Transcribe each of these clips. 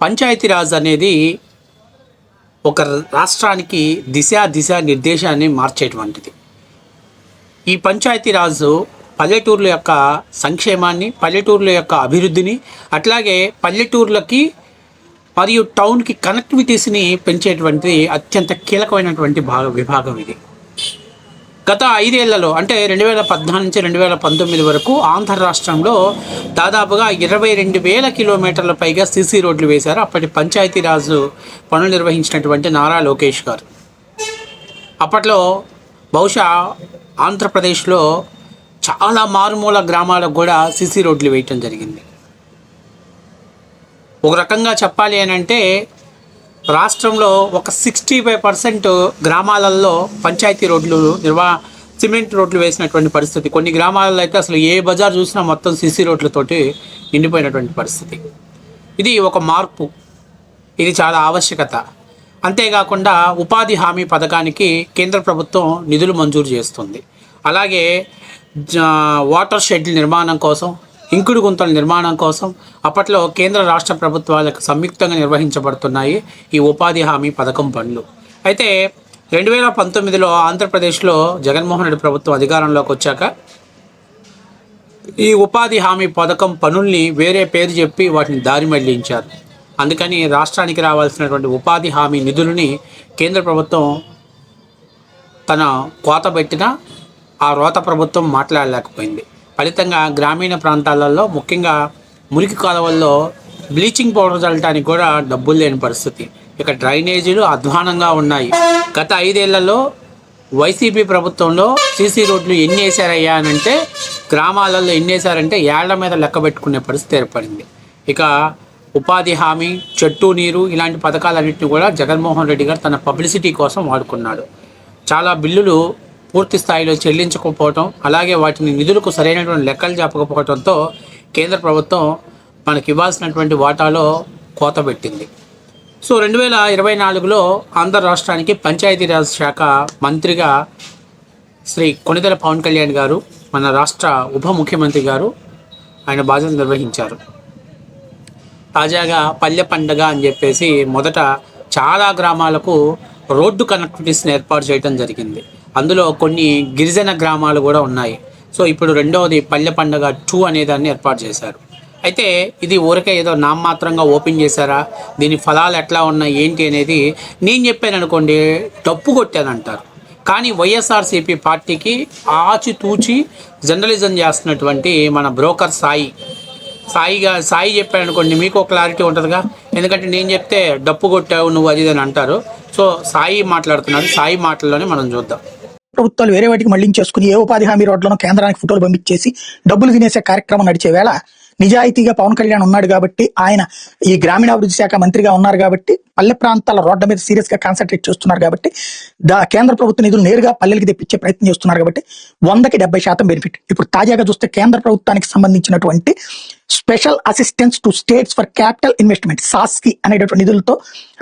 పంచాయతీరాజ్ అనేది ఒక రాష్ట్రానికి దిశ దిశ నిర్దేశాన్ని మార్చేటువంటిది. ఈ పంచాయతీరాజు పల్లెటూర్ల యొక్క సంక్షేమాన్ని పల్లెటూర్ల యొక్క అభివృద్ధిని అట్లాగే పల్లెటూర్లకి మరియు టౌన్కి కనెక్టివిటీస్ని పెంచేటువంటి అత్యంత కీలకమైనటువంటి భాగ విభాగం ఇది. గత ఐదేళ్ళలో అంటే రెండు వేల పద్నాలుగు నుంచి రెండు వేల పంతొమ్మిది వరకు ఆంధ్ర రాష్ట్రంలో దాదాపుగా ఇరవై రెండు వేల కిలోమీటర్ల పైగా సీసీ రోడ్లు వేశారు అప్పటి పంచాయతీరాజు పనులు నిర్వహించినటువంటి నారా లోకేష్ గారు. అప్పట్లో బహుశా ఆంధ్రప్రదేశ్లో చాలా మారుమూల గ్రామాలకు కూడా సీసీ రోడ్లు వేయటం జరిగింది. ఒక రకంగా చెప్పాలి అని అంటే రాష్ట్రంలో ఒక సిక్స్టీ ఫైవ్ పర్సెంట్ గ్రామాలలో పంచాయతీ రోడ్లు నిర్వా సిమెంట్ రోడ్లు వేసినటువంటి పరిస్థితి. కొన్ని గ్రామాలలో అయితే అసలు ఏ బజార్ చూసినా మొత్తం సిసి రోడ్లతోటి నిండిపోయినటువంటి పరిస్థితి. ఇది ఒక మార్పు. ఇది చాలా ఆవశ్యకత. అంతేకాకుండా ఉపాధి హామీ పథకానికి కేంద్ర ప్రభుత్వం నిధులు మంజూరు చేస్తుంది. అలాగే జ- వాటర్ షెడ్ల నిర్మాణం కోసం ఇంకుడు గుంతల నిర్మాణం కోసం అప్పట్లో కేంద్ర రాష్ట్ర ప్రభుత్వాలకు సంయుక్తంగా నిర్వహించబడుతున్నాయి ఈ ఉపాధి హామీ పథకం పనులు. అయితే రెండు వేల పంతొమ్మిదిలో ఆంధ్రప్రదేశ్లో జగన్మోహన్ రెడ్డి ప్రభుత్వం అధికారంలోకి వచ్చాక ఈ ఉపాధి హామీ పథకం పనుల్ని వేరే పేరు చెప్పి వాటిని దారి మళ్ళించారు. అందుకని రాష్ట్రానికి రావాల్సినటువంటి ఉపాధి హామీ నిధులని కేంద్ర ప్రభుత్వం తన కోత పెట్టిన ఆ రోత ప్రభుత్వం మాట్లాడలేకపోయింది. ఫలితంగా గ్రామీణ ప్రాంతాలలో ముఖ్యంగా మురికి కాలువల్లో బ్లీచింగ్ పౌడర్ చల్లటానికి కూడా డబ్బులు లేని పరిస్థితి. ఇక డ్రైనేజీలు అధ్వానంగా ఉన్నాయి. గత ఐదేళ్ళలో వైసీపీ ప్రభుత్వంలో సీసీ రోడ్లు ఎన్ని వేశారయ్యా అని అంటే గ్రామాలలో ఎన్ని వేశారంటే ఏళ్ళ మీద లెక్క పెట్టుకునే పరిస్థితి ఏర్పడింది. ఇక ఉపాధి హామీ చెట్టు నీరు ఇలాంటి పథకాలన్నింటినీ కూడా జగన్మోహన్ రెడ్డి గారు తన పబ్లిసిటీ కోసం వాడుకున్నాడు. చాలా బిల్లులు పూర్తి స్థాయిలో చెల్లించకపోవటం అలాగే వాటిని నిధులకు సరైనటువంటి లెక్కలు చెప్పకపోవడంతో కేంద్ర ప్రభుత్వం మనకి ఇవ్వాల్సినటువంటి వాటాలో కోత పెట్టింది. సో రెండు వేల ఇరవై నాలుగులో ఆంధ్ర రాష్ట్రానికి పంచాయతీరాజ్ శాఖ మంత్రిగా శ్రీ కొణిదెల పవన్ కళ్యాణ్ గారు మన రాష్ట్ర ఉప ముఖ్యమంత్రి గారు ఆయన బాధ్యత నిర్వహించారు. తాజాగా పల్లె పండగ అని చెప్పేసి మొదట చాలా గ్రామాలకు రోడ్డు కనెక్టివిటీస్ని ఏర్పాటు చేయడం జరిగింది. అందులో కొన్ని గిరిజన గ్రామాలు కూడా ఉన్నాయి. సో ఇప్పుడు రెండవది పల్లె పండగ టూ అనే దాన్ని ఏర్పాటు చేశారు. అయితే ఇది ఊరికే ఏదో నామమాత్రంగా ఓపెన్ చేశారా? దీని ఫలాలు ఎట్లా ఉన్నాయి? ఏంటి అనేది నేను చెప్పాను అనుకోండి డప్పు కొట్టానంటారు కానీ వైఎస్ఆర్సీపీ పార్టీకి ఆచితూచి జర్నలిజం చేస్తున్నటువంటి మన బ్రోకర్ సాయి సాయిగా సాయి చెప్పాడు అనుకోండి మీకు క్లారిటీ ఉంటుందిగా? ఎందుకంటే నేను చెప్తే డప్పు కొట్టావు నువ్వు అది అని అంటారు. సో సాయి మాట్లాడుతున్నాడు. సాయి మాటల్లోనే మనం చూద్దాం. ప్రభుత్వాలు వేరే వాటికి మళ్ళించేసుకుని ఏ ఉపాధి హామీ రోడ్లను కేంద్రానికి ఫోటోలు పంపించేసి డబ్బులు తినేసే కార్యక్రమం నడిచే వేళ నిజాయితీగా పవన్ కళ్యాణ్ ఉన్నాడు కాబట్టి ఆయన ఈ గ్రామీణాభివృద్ధి శాఖ మంత్రిగా ఉన్నారు కాబట్టి పల్లె ప్రాంతాల రోడ్ల మీద సీరియస్గా కాన్సన్ట్రేట్ చేస్తున్నారు కాబట్టి దా కేంద్ర ప్రభుత్వ నిధులు నేరుగా పల్లెలకి తెప్పించే ప్రయత్నం చేస్తున్నారు కాబట్టి వందకి డెబ్బై శాతం బెనిఫిట్ ఇప్పుడు తాజాగా చూస్తే కేంద్ర ప్రభుత్వానికి సంబంధించినటువంటి special assistance to states for capital investment సాస్కి అనేటటువంటి నిధులతో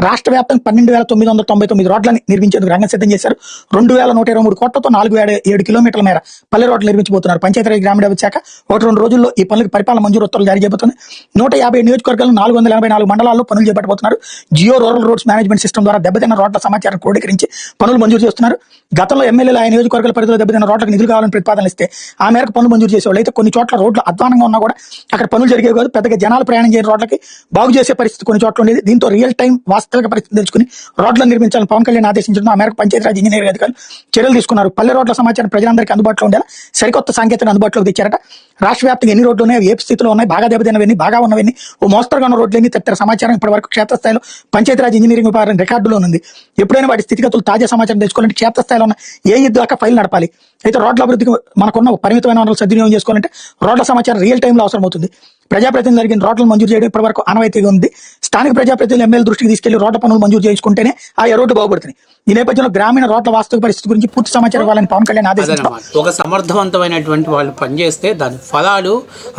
రాష్ట్ర వ్యాప్తంగా పన్నెండు వేల తొమ్మిది వందల తొంభై తొమ్మిది రోడ్లను నిర్మించేందుకు రంగం సిద్ధం చేశారు. రెండు వేల నూట ఇరవై మూడు కోట్లతో నాలుగు వేల ఏడు కిలోమీటర్ల మేర పల్లె రోడ్లు నిర్మించబోతున్నారు. పంచాయతీరాజ్ గ్రామీణాభివృద్ధి శాఖ ఒకటి రెండు రోజుల్లో ఈ పనులకు పరిపాలన మంజూరు ఉత్తర్వులు జారీ చేయబోతుంది నూట యాభై నియోజకవర్గాలు నాలుగు వందల ఎనభై నాలుగు మండలాల్లో పనులు చేపట్టబోతున్నారు. Geo rural roads management system ద్వారా దెబ్బతిన్న రోడ్ల సమాచారం క్రోడీకరించి పనులు మంజూరు చేస్తున్నారు. గతంలో ఎమ్మెల్యేలు ఆయన నియోజకవర్గాల పరిధిలో దెబ్బతిన్న రోడ్లకు నిధులు కావాలని ప్రతిపాదనలు ఇస్తే ఆ మేరకు పనులు మంజూరు చేసేవాళ్ళు. అయితే కొన్ని చోట్ల రోడ్లు అధ్వానంగా ఉన్నా కూడా అక్కడ పనులు జరిగేవి కాదు. పెద్దగా జనాలు ప్రయాణం చేయని రోడ్లకి బాగు చేసే పరిస్థితి కొన్ని చోట్ల ఉండేది. దీంతో రియల్ టైం వాస్తవిక పరిస్థితి తెలుసుకుని రోడ్లను నిర్మించాలని పవన్ కళ్యాణ్ ఆదేశించడం ఆ మేరకు పంచాయతీరాజ్ ఇంజనీరింగ్ అధికారులు చర్యలు తీసుకున్నారు. పల్లె రోడ్ల సమాచారం ప్రజలందరికీ అందుబాటులో ఉండేలా? సరికొత్త సాంకేతికను అందుబాటులోకి తెచ్చారట. రాష్ట్ర వ్యాప్తంగా ఎన్ని రోడ్లు ఉన్నాయి ఏ స్థితిలో ఉన్నాయి బాగా దెబ్బతినవన్నీ బాగా ఉన్నవన్నీ ఓ మోస్తరుగా ఉన్న రోడ్లన్నీ తదితర సమాచారం ఇప్పటి వరకు క్షేత్రస్థాయిలో పంచాయతీరాజ్ ఇంజనీరింగ్ విభాగం రికార్డులో ఉంది ఎప్పుడైనా వాటి స్థితిగతులు తాజా సమాచారం తెలుసుకోవాలంటే క్షేత్రస్థాయిలో ఉన్న ఏ ఇద్దరు ఫైల్ నడపాలి. అయితే రోడ్ల అభివృద్ధికి మనకున్న పరిమితమైన వనరులు సద్వినియోగం చేసుకోవాలంటే రోడ్ల సమాచారం రియల్ టైంలో అవసరం అవుతుంది ప్రజాప్రతినిధులు జరిగిన రోడ్లను మంజూరు చేయడం ఇప్పటి వరకు ఆనవాయితీగా ఉంది. స్థానిక ప్రజాప్రతినిధులు ఎమ్మెల్యే దృష్టికి తీసుకెళ్ళి రోడ్ల పనులు మంజూరు చేసుకుంటేనే ఆ రోడ్డు బాగుపడుతుంది ఈ నేపథ్యంలో గ్రామీణ రోడ్ల వాస్తవిక పరిస్థితి గురించి పూర్తి సమాచారం ఇవ్వాలని పవన్ కళ్యాణ్ ఆదేశించారు ఒక సమర్థవంతమైనటువంటి వాళ్ళు పనిచేస్తే దాని ఫలాలు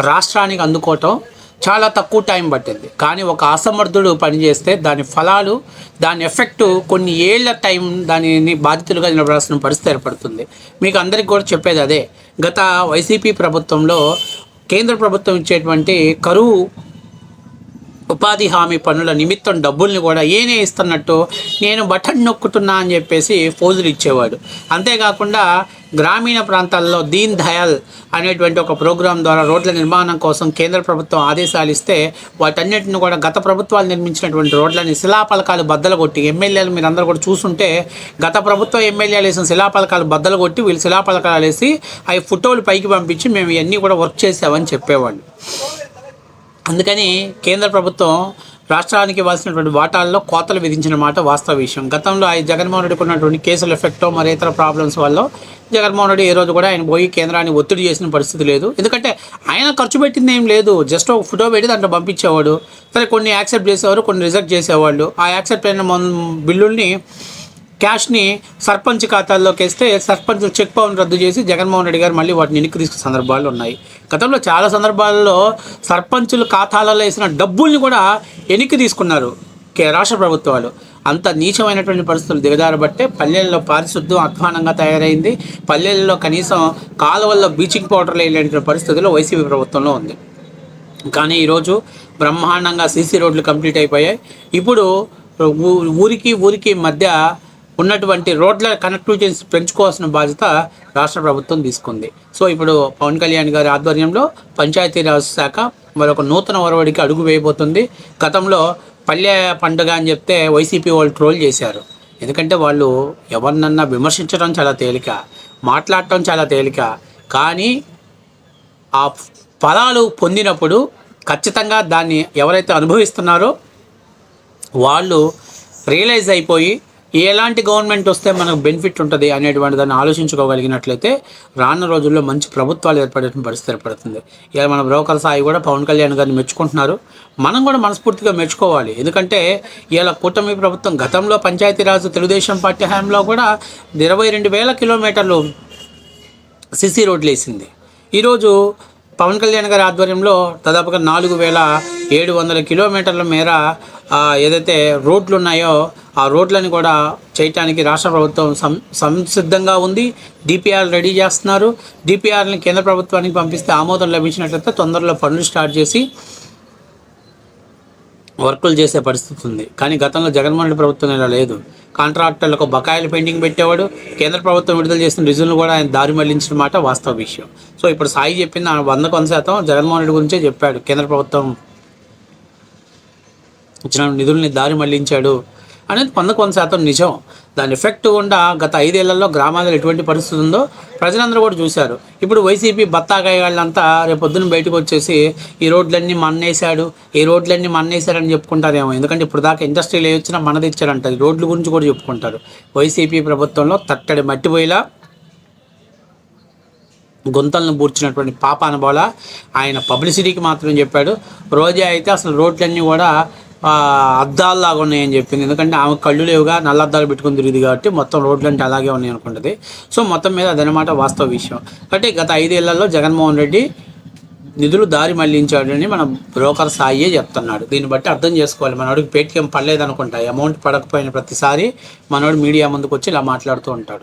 రాష్ట్రానికి అందుకోవటం చాలా తక్కువ టైం పట్టింది. కానీ ఒక అసమర్థుడు పనిచేస్తే దాని ఫలాలు దాని ఎఫెక్ట్ కొన్ని ఏళ్ళ టైం దానిని బాధితులుగా నిలబడాల్సిన పరిస్థితి ఏర్పడుతుంది. మీకు అందరికి కూడా చెప్పేది అదే. గత వైసీపీ ప్రభుత్వంలో కేంద్ర ప్రభుత్వం ఇచ్చేటువంటి కరువు ఉపాధి హామీ పనుల నిమిత్తం డబ్బుల్ని కూడా ఏనే ఇస్తున్నట్టు నేను బటన్ నొక్కుతున్నా అని చెప్పేసి ఫోజులు ఇచ్చేవాడు. అంతేకాకుండా గ్రామీణ ప్రాంతాల్లో దీన్ దయాల్ అనేటువంటి ఒక ప్రోగ్రాం ద్వారా రోడ్ల నిర్మాణం కోసం కేంద్ర ప్రభుత్వం ఆదేశాలు ఇస్తే వాటన్నిటిని కూడా గత ప్రభుత్వాలు నిర్మించినటువంటి రోడ్లని శిలాపలకాలు బద్దలు కొట్టి ఎమ్మెల్యేలు మీరు అందరూ కూడా చూస్తుంటే గత ప్రభుత్వం ఎమ్మెల్యేలు వేసిన శిలాపలకాలు బద్దలు కొట్టి వీళ్ళు శిలాపలకాలు వేసి అవి ఫోటోలు పైకి పంపించి మేము ఇవన్నీ కూడా వర్క్ చేసామని చెప్పేవాళ్ళు. అందుకని కేంద్ర ప్రభుత్వం రాష్ట్రానికి ఇవ్వాల్సినటువంటి వాటాల్లో కోతలు విధించిన మాట వాస్తవ విషయం. గతంలో ఆయన జగన్మోహన్ రెడ్డికి ఉన్నటువంటి కేసుల ఎఫెక్టో మరి ఇతర ప్రాబ్లమ్స్ వల్ల జగన్మోహన్ రెడ్డి ఏ రోజు కూడా ఆయన పోయి కేంద్రాన్ని ఒత్తిడి చేసిన పరిస్థితి లేదు. ఎందుకంటే ఆయన ఖర్చు పెట్టింది ఏం లేదు. జస్ట్ ఒక ఫోటో పెట్టి దాంట్లో పంపించేవాడు. సరే కొన్ని యాక్సెప్ట్ చేసేవారు కొన్ని రిజెక్ట్ చేసేవాళ్ళు. ఆ యాక్సెప్ట్ అయిన బిల్లుల్ని క్యాష్ని సర్పంచ్ ఖాతాల్లోకి వేస్తే సర్పంచ్ చెక్ పవన్ రద్దు చేసి జగన్మోహన్ రెడ్డి గారు మళ్ళీ వాటిని వెనక్కి తీసుకున్న సందర్భాలు ఉన్నాయి. గతంలో చాలా సందర్భాల్లో సర్పంచుల ఖాతాలలో వేసిన డబ్బుల్ని కూడా వెనక్కి తీసుకున్నారు కే- రాష్ట్ర ప్రభుత్వాలు. అంత నీచమైనటువంటి పరిస్థితులు దిగదారబట్టే పల్లెల్లో పారిశుద్ధ్యం అధ్వానంగా తయారైంది. పల్లెల్లో కనీసం కాలువల్లో బ్లీచింగ్ పౌడర్ లేనటువంటి పరిస్థితుల్లో వైసీపీ ప్రభుత్వంలో ఉంది. కానీ ఈరోజు బ్రహ్మాండంగా సీసీ రోడ్లు కంప్లీట్ అయిపోయాయి. ఇప్పుడు ఊ- ఊరికి ఊరికి మధ్య ఉన్నటువంటి రోడ్ల కనెక్టివిటీస్ పెంచుకోవాల్సిన బాధ్యత రాష్ట్ర ప్రభుత్వం తీసుకుంది. సో ఇప్పుడు పవన్ కళ్యాణ్ గారి ఆధ్వర్యంలో పంచాయతీరాజ్ శాఖ మరొక నూతన ఒరవడికి అడుగు వేయబోతుంది. గతంలో పల్లె పండుగ అని చెప్తే వైసీపీ వాళ్ళు ట్రోల్ చేశారు. ఎందుకంటే వాళ్ళు ఎవరినన్నా విమర్శించడం చాలా తేలిక మాట్లాడటం చాలా తేలిక. కానీ ఆ ఫలాలు పొందినప్పుడు ఖచ్చితంగా దాన్ని ఎవరైతే అనుభవిస్తున్నారో వాళ్ళు రియలైజ్ అయిపోయి ఎలాంటి గవర్నమెంట్ వస్తే మనకు బెనిఫిట్ ఉంటుంది అనేటువంటి దాన్ని ఆలోచించుకోగలిగినట్లయితే రానున్న రోజుల్లో మంచి ప్రభుత్వాలు ఏర్పడే పరిస్థితి ఏర్పడుతుంది. ఇలా మన బ్రోకర్ సాయి కూడా పవన్ కళ్యాణ్ గారిని మెచ్చుకుంటున్నారు. మనం కూడా మనస్ఫూర్తిగా మెచ్చుకోవాలి. ఎందుకంటే ఇలా కూటమి ప్రభుత్వం గతంలో పంచాయతీరాజ్ తెలుగుదేశం పార్టీ హయాంలో కూడా ఇరవై రెండు వేల కిలోమీటర్లు సిసి రోడ్లు వేసింది. ఈరోజు పవన్ కళ్యాణ్ గారి ఆధ్వర్యంలో దాదాపుగా నాలుగు వేల ఏడు వందల కిలోమీటర్ల మేర ఏదైతే రోడ్లు ఉన్నాయో ఆ రోడ్లను కూడా చేయటానికి రాష్ట్ర ప్రభుత్వం సం సంసిద్ధంగా ఉంది. డిపిఆర్ రెడీ చేస్తున్నారు. డిపిఆర్ని కేంద్ర ప్రభుత్వానికి పంపిస్తే ఆమోదం లభించినట్లయితే తొందరలో పనులు స్టార్ట్ చేసి వర్కులు చేసే పరిస్థితి ఉంది. కానీ గతంలో జగన్మోహన్ రెడ్డి ప్రభుత్వం ఇలా లేదు. కాంట్రాక్టర్లకు బకాయిలు పెండింగ్ పెట్టేవాడు. కేంద్ర ప్రభుత్వం విడుదల చేసిన రిజుల్ని కూడా ఆయన దారి మళ్ళించిన మాట వాస్తవ విషయం. సో ఇప్పుడు సాయి చెప్పింది ఆ వంద కొంత శాతం జగన్మోహన్ రెడ్డి గురించే చెప్పాడు. కేంద్ర ప్రభుత్వం ఇచ్చిన నిధుల్ని దారి మళ్ళించాడు అనేది వంద కొంత శాతం నిజం. దాని ఎఫెక్ట్ కూడా గత ఐదేళ్ళలో గ్రామాలలో ఎటువంటి పరిస్థితి ఉందో ప్రజలందరూ కూడా చూశారు. ఇప్పుడు వైసీపీ బత్తాకాయ వాళ్ళంతా రేపు పొద్దున్న బయటకు వచ్చేసి ఈ రోడ్లన్నీ మన్నేశాడు ఈ రోడ్లన్నీ మన్నేశారని చెప్పుకుంటారేమో. ఎందుకంటే ఇప్పుడు దాకా ఇండస్ట్రీలు ఏ వచ్చినా మనది ఇచ్చారంట. ఈ రోడ్ల గురించి కూడా చెప్పుకుంటారు. వైసీపీ ప్రభుత్వంలో తట్టడి మట్టిపోయేలా గుంతలను బూర్చినటువంటి పాప అనుభవాల ఆయన పబ్లిసిటీకి మాత్రం చెప్పాడు. రోజా అయితే అసలు రోడ్లన్నీ కూడా అద్దాల్లాగా ఉన్నాయని చెప్పింది. ఎందుకంటే ఆమె కళ్ళు లేవుగా నల్ల అద్దాలు పెట్టుకుని తిరిగింది కాబట్టి మొత్తం రోడ్లు అంటే అలాగే ఉన్నాయి అనుకుంటుంది. సో మొత్తం మీద అదనమాట వాస్తవ విషయం. కాబట్టి గత ఐదేళ్ళలో జగన్మోహన్ రెడ్డి నిధులు దారి మళ్ళించాడని మన బ్రోకర్ సాయే చెప్తున్నాడు. దీన్ని బట్టి అర్థం చేసుకోవాలి. మనోడికి పేటిఎం పడలేదనుకుంటా. అమౌంట్ పడకపోయిన ప్రతిసారి మనోడు మీడియా ముందుకు వచ్చి ఇలా మాట్లాడుతూ ఉంటాడు.